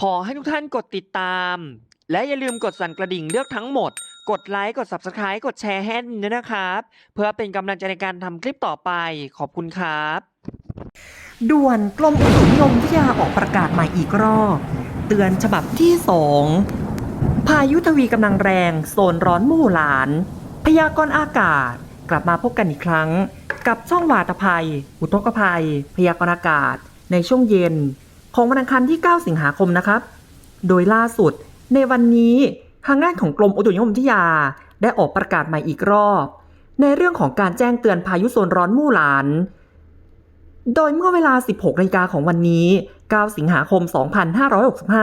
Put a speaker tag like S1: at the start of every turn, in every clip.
S1: ขอให้ทุกท่านกดติดตาม และอย่าลืมกดสั่นกระดิ่งเลือกทั้งหมด กดไลค์ กด Subscribe กดแชร์ให้ด้วยนะครับ เพื่อเป็นกำลังใจในการทำคลิปต่อไป ขอบคุณครับ
S2: ด่วนกรมอุตุนิยมวิทยาออกประกาศใหม่อีกรอบ เตือนฉบับที่ 2 พายุทวีกำลังแรง โซนร้อนมู่หลาน พยากรณ์อากาศ กลับมาพบกันอีกครั้ง กับช่องวาตภัย อุทกภัย พยากรณ์อากาศ ในช่วงเย็น ของวันอังคารที่ 9 สิงหาคมนะครับ โดยล่าสุด ในวันนี้ทางด้านของกรมอุตุนิยมวิทยา ได้ออกประกาศใหม่อีกรอบ ในเรื่องของการแจ้งเตือนพายุโซนร้อนมู่หลาน โดยเมื่อเวลา 16นาฬิกาของวันนี้ 9 สิงหาคม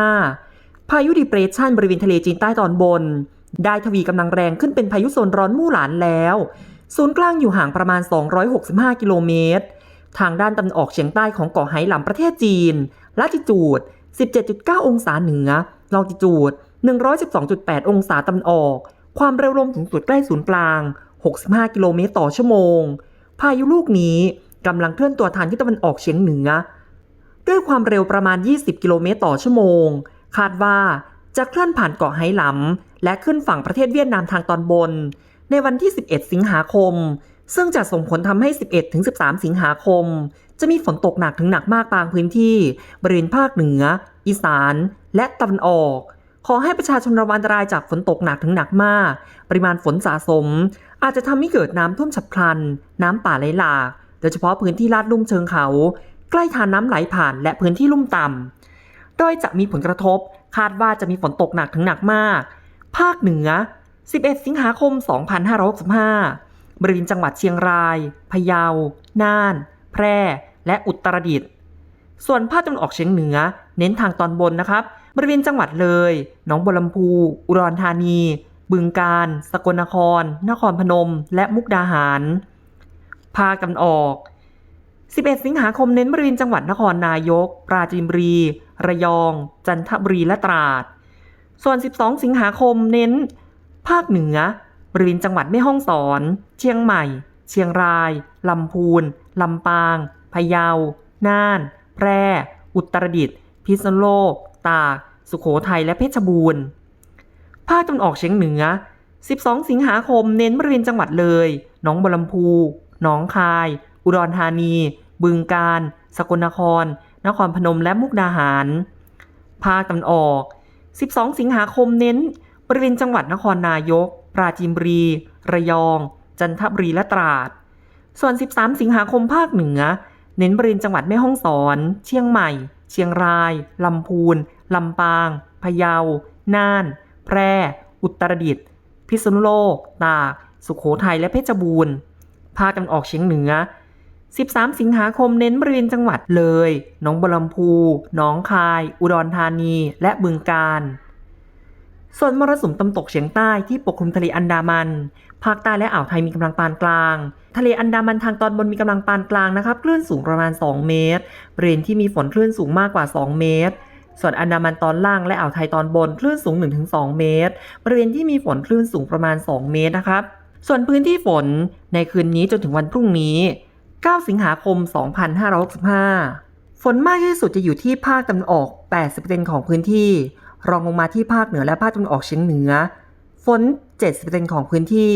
S2: 2565 พายุดิเปรสชันบริเวณทะเลจีนใต้ตอนบน ได้ทวีกำลังแรงขึ้นเป็นพายุโซนร้อนมู่หลานแล้วศูนย์กลางอยู่ห่างประมาณ 265 กิโลเมตร ทางด้านตะวันออกเฉียงใต้ของเกาะไหหลำประเทศจีน ลาติจูด 17.9 องศาเหนือลองติจูด 112.8 องศาตะวันออก ความเร็วลมสูงสุดใกล้ศูนย์กลาง 65 กิโลเมตรต่อชั่วโมง พายุลูกนี้กำลังเคลื่อนตัวทางทิศตะวันออกเฉียงเหนือ ด้วยความเร็วประมาณ 20 กิโลเมตรต่อชั่วโมง คาดว่าจะเคลื่อนผ่านเกาะไหหลำและขึ้นฝั่งประเทศเวียดนามทางตอนบน ในวันที่ 11 สิงหาคม ซึ่งจะส่งผลทำให้ 11-13 สิงหาคม จะมีฝนตกหนักถึงหนักมากบางพื้นที่ บริเวณภาคเหนือ อีสาน และตะวันออก ขอให้ประชาชนระวังอันตรายจากฝนตกหนักถึงหนักมาก ปริมาณฝนสะสม อาจจะทำให้เกิดน้ำท่วมฉับพลัน น้ำป่าไหลหลาก โดยเฉพาะพื้นที่ลาดลุ่มเชิงเขา ใกล้ทานน้ำไหลผ่านและพื้นที่ลุ่มต่ำ โดยจะมีผลกระทบ คาดว่าจะมีฝนตกหนักถึงหนักมาก ภาคเหนือ 11 สิงหาคม 2565 บริเวณจังหวัดเชียงราย พะเยา น่าน แพร่ และอุตรดิตถ์ ส่วนภาคตะวันออกเฉียงเหนือ เน้นทางตอนบนนะครับ บริเวณจังหวัดเลย หนองบัวลำพู อุดรธานี บึงกาฬ สกลนคร นครพนม และมุกดาหาร ภาคตะวันออก 11 สิงหาคมเน้นบริเวณจังหวัดนครนายก ปราจีนบุรี ระยอง จันทบุรี และตราด ส่วน 12 สิงหาคมเน้น ภาคเหนือ บริเวณจังหวัดแม่ฮ่องสอน เชียงใหม่ เชียงราย ลำพูน ลำปาง พะเยา น่าน แพร่ อุตรดิตถ์ พิษณุโลก ตาก สุโขทัย และเพชรบูรณ์ ภาคตะวันออกเฉียงเหนือ 12 สิงหาคมเน้นบริเวณจังหวัดเลย หนองบัวลำพู หนองคาย อุดรธานี บึงกาฬ สกลนคร นครพนม และมุกดาหาร ภาคตะวันออก 12 สิงหาคมเน้นบริเวณจังหวัดนครนายก ปราจีนบุรี ระยอง จันทบุรีและตราด ส่วน 13 สิงหาคมภาคเหนือ เน้นบริเวณจังหวัดแม่ฮ่องสอน เชียงใหม่ เชียงราย ลำพูน ลำปาง พะเยา น่าน แพร่ อุตรดิตถ์ พิษณุโลก ตาก สุโขทัย และเพชรบูรณ์ ภาคตะวันออกเฉียงเหนือ 13 สิงหาคมเน้นบริเวณจังหวัดเลย หนองบัวลำพู หนองคาย อุดรธานี และบึงกาฬ ส่วนมรสุมตะวันตกเฉียงใต้ที่ปกคลุมทะเลอันดามัน ภาคใต้และอ่าวไทยมีกำลังปานกลาง ทะเลอันดามันทางตอนบนมีกำลังปานกลางนะครับ คลื่นสูงประมาณ 2 เมตร บริเวณที่มีฝนคลื่นสูงมากกว่า 2 เมตร ส่วนอันดามันตอนล่างและอ่าวไทยตอนบนคลื่นสูง 1-2 เมตร บริเวณที่มีฝนคลื่นสูงประมาณ 2 เมตรนะครับ ส่วนพื้นที่ฝนในคืนนี้จนถึงวันพรุ่งนี้ 9 สิงหาคม 2565 ฝนมากที่สุดจะอยู่ที่ภาคตะวันออก 80%ของพื้นที่ รองลงมาที่ภาคเหนือและภาคตะวันออกเฉียงเหนือ ฝน 70%ของพื้นที่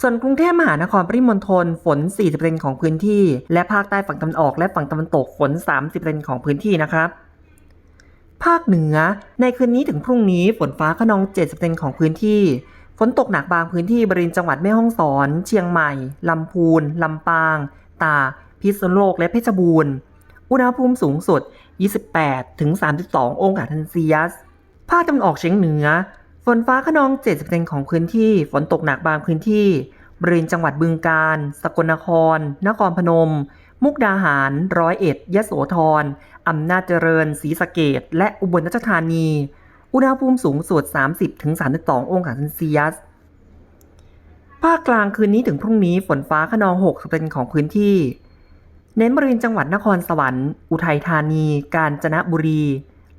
S2: ส่วนกรุงเทพมหานครปริมณฑลฝน 40%ของพื้นที่ และภาคใต้ฝั่งตะวันออกและฝั่งตะวันตกฝน 30%ของพื้นที่นะครับ ภาคเหนือ ในคืนนี้ถึงพรุ่งนี้ฝนฟ้าขนอง 70%ของพื้นที่ฝนตกหนักบางพื้นที่บริเวณจังหวัดแม่ฮ่องสอน เชียงใหม่ ลำพูน ลำปาง ตา พิษณุโลก และเพชรบูรณ์ อุณหภูมิสูงสุด 28ถึง32 องศาเซลเซียส ภาคตะวันออกเฉียงเหนือ ฝนฟ้าขนอง 70%ของพื้นที่ ฝนตกหนักบางพื้นที่ บริเวณจังหวัดบึงกาฬ สกลนคร นครพนม มุกดาหาร ร้อยเอ็ด ยะโสธร อำนาจเจริญ ศรีสะเกดและอุบลราชธานี อุณหภูมิสูงสุด 30-32 องศาเซลเซียส ภาคกลางคืนนี้ถึงพรุ่งนี้ฝนฟ้าขนอง60%ของพื้นที่ เน้นบริเวณจังหวัดนครสวรรค์ อุทัยธานี กาญจนบุรี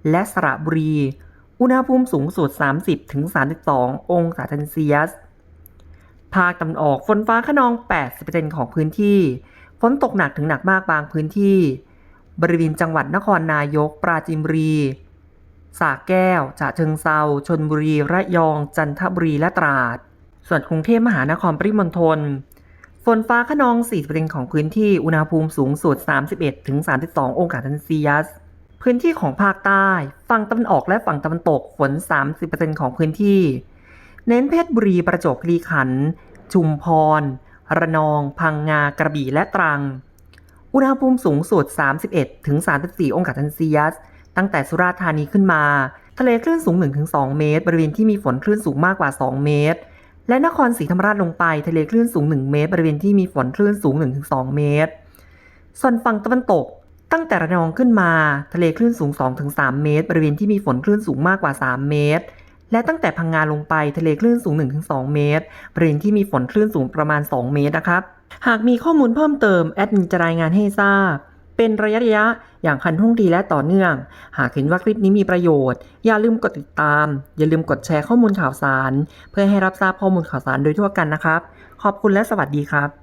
S2: และสระบุรี อุณหภูมิสูงสุด 30-32 องศาเซลเซียส ภาคตะวันออกฝนฟ้าขนอง 80%ของพื้นที่ ฝนตกหนักถึงหนักมากบางพื้นที่ บริเวณจังหวัดนครนายก ปราจีนบุรีสระแก้วฉะเชิงเซาชนบุรี ระยอง จันทบุรี และตราด ส่วนกรุงเทพมหานครปริมณฑล ฝนฟ้าขนอง 40%ของพื้นที่ อุณหภูมิสูงสุด 31-32 องศาเซลเซียส พื้นที่ของภาคใต้ ฝั่งตะวันออกและฝั่งตะวันตกฝน 30%ของพื้นที่ เน้นเพชรบุรีประจวบคีรีขันธ์ชุมพร ระนอง พังงากระบี่และตรัง อุณหภูมิสูงสุด 31-34 องศาเซลเซียส ตั้งแต่สุราษฎร์ธานีขึ้นมา ทะเลคลื่นสูง 1-2 เมตร บริเวณที่มีฝนคลื่นสูงมากกว่า 2 เมตร และนครศรีธรรมราชลงไปทะเลคลื่นสูง 1 เมตร บริเวณที่มีฝนคลื่นสูง 1-2 เมตร ส่วนฝั่งตะวันตก ตั้งแต่ระนองขึ้นมาทะเลคลื่นสูง 2-3 เมตร บริเวณที่มีฝนคลื่นสูงมากกว่า 3 เมตร และตั้งแต่พังงาลงไปทะเลคลื่นสูง 1-2 เมตร บริเวณที่มีฝนคลื่นสูงประมาณ 2 เมตรนะครับ หากมีข้อมูลเพิ่มเติมแอดมินจะรายงานให้ทราบ เป็นระยะระยะๆอย่างคันท่วงทีและต่อเนื่อง หากเห็นว่าคลิปนี้มีประโยชน์ อย่าลืมกดติดตาม อย่าลืมกดแชร์ข้อมูลข่าวสาร เพื่อให้รับทราบข้อมูลข่าวสารโดยทั่วกันนะครับ ขอบคุณและสวัสดีครับ